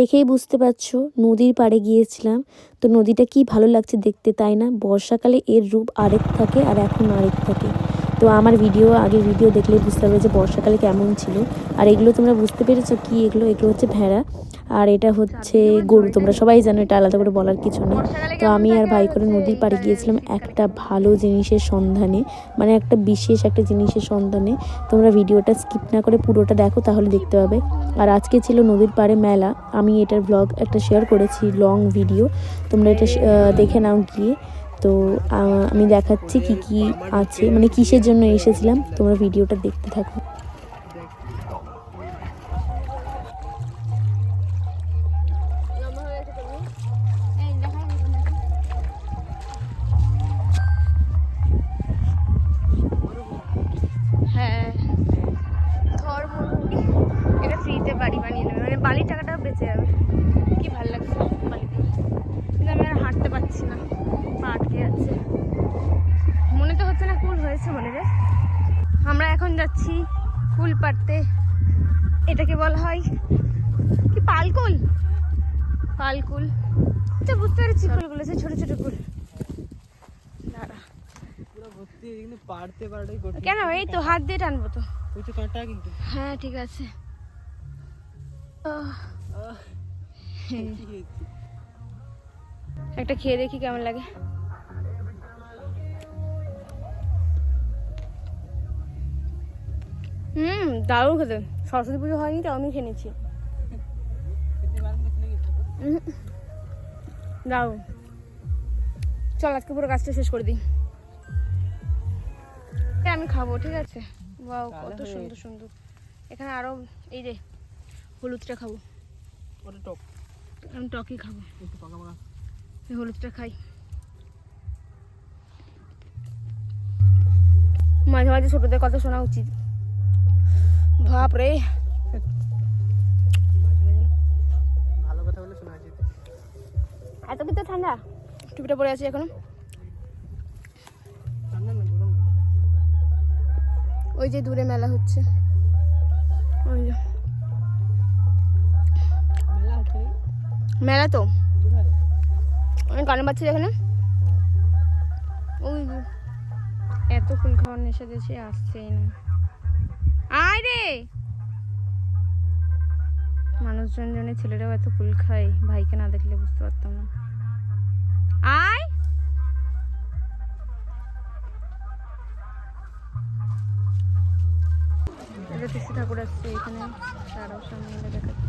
দেখেই বুঝতে পারছ, নদীর পাড়ে গিয়েছিলাম। তো নদীটা কি ভালো লাগছে দেখতে, তাই না? বর্ষাকালে এর রূপ আরেক থাকে আর এখন আরেক থাকে। তো আমার ভিডিও আগের ভিডিও দেখলে বুঝতে পারবে যে বর্ষাকালে কেমন ছিল। আর এগুলো তোমরা বুঝতে পেরেছ কি এগুলো? এগুলো হচ্ছে ভেড়া। আর এটা হচ্ছে গরু। তোমরা সবাই জানো, এটা আলাদা করে বলার কিছু নেই। তো আমি আর ভাই করে নদীর পাড়ে গিয়েছিলাম একটা ভালো জিনিসের সন্ধানে মানে একটা বিশেষ একটা জিনিসের সন্ধানে। তোমরা ভিডিওটা স্কিপ না করে পুরোটা দেখো, তাহলে দেখতে পাবে। আর আজকে ছিল নদীর পাড়ে মেলা। আমি এটার ব্লগ একটা শেয়ার করেছি লং ভিডিও তোমরা এটা দেখে নাও গিয়ে। তো আমি দেখাচ্ছি কি কি আছে। মানে কিসের জন্য এসেছিলাম, তোমরা ভিডিওটা দেখতে থাকো। হ্যাঁ। বাড়ি বানিয়ে নেবে। মানে বালির টাকাটাও বেঁচে যাবে কি ভালো লাগছে বালিতে কিন্তু আমি আর হাঁটতে পারছি না পা আটকে যাচ্ছে মনে তো হচ্ছে না কুল হয়েছে মনে রে আমরা এখন যাচ্ছি কুল পাড়তে। এটাকে বলা হয় কি পালকুল? পালকুল। আচ্ছা বুঝতে পেরেছি কুলগুলো সে ছোট ছোট কুল দাঁড়া। পুরো ভর্তি কিন্তু পারতে পারতেই কেন? এই তো হাত দিয়ে টানবো তো। হ্যাঁ ঠিক আছে। হ্যাঁ। একটা খেয়ে দেখি কেমন লাগে। হুম দারুণ খেতে। সরস্বতী পুজো হয়নি তো আমি খেয়ে নিচ্ছি দারুণ। চল আজকে পুরো কাজটা শেষ করে দিই। আমি খাব ঠিক আছে? বাও কত সুন্দর সুন্দর। এখানে আরও এই যে হলুদটা খাব। টক। আমি টকই খাব। এই হলুদটা খাই। মাঝে মাঝে ছোটদের কথা শোনা উচিত। বাপ রে। মাঝে মাঝে ভালো কথা বলে শোনা যেত। এত কিন্তু ঠান্ডা? টুপিটা পরে আছে এখনও। ওই যে দূরে মেলা হচ্ছে। ওই যে। মেলা তো। আমি কানে পাচ্ছি এখানে। ওই এত ফুল খাওয়ার নেশা দিয়েছে আসছেই না। আয় রে মানুষজন জনের ছেলেরাও এত ফুল খায়, ভাইকে না দেখলে বুঝতে পারতাম না। আয়! এই ঠাকুর আসছে, এখানে তারাও সামনে দেখাচ্ছে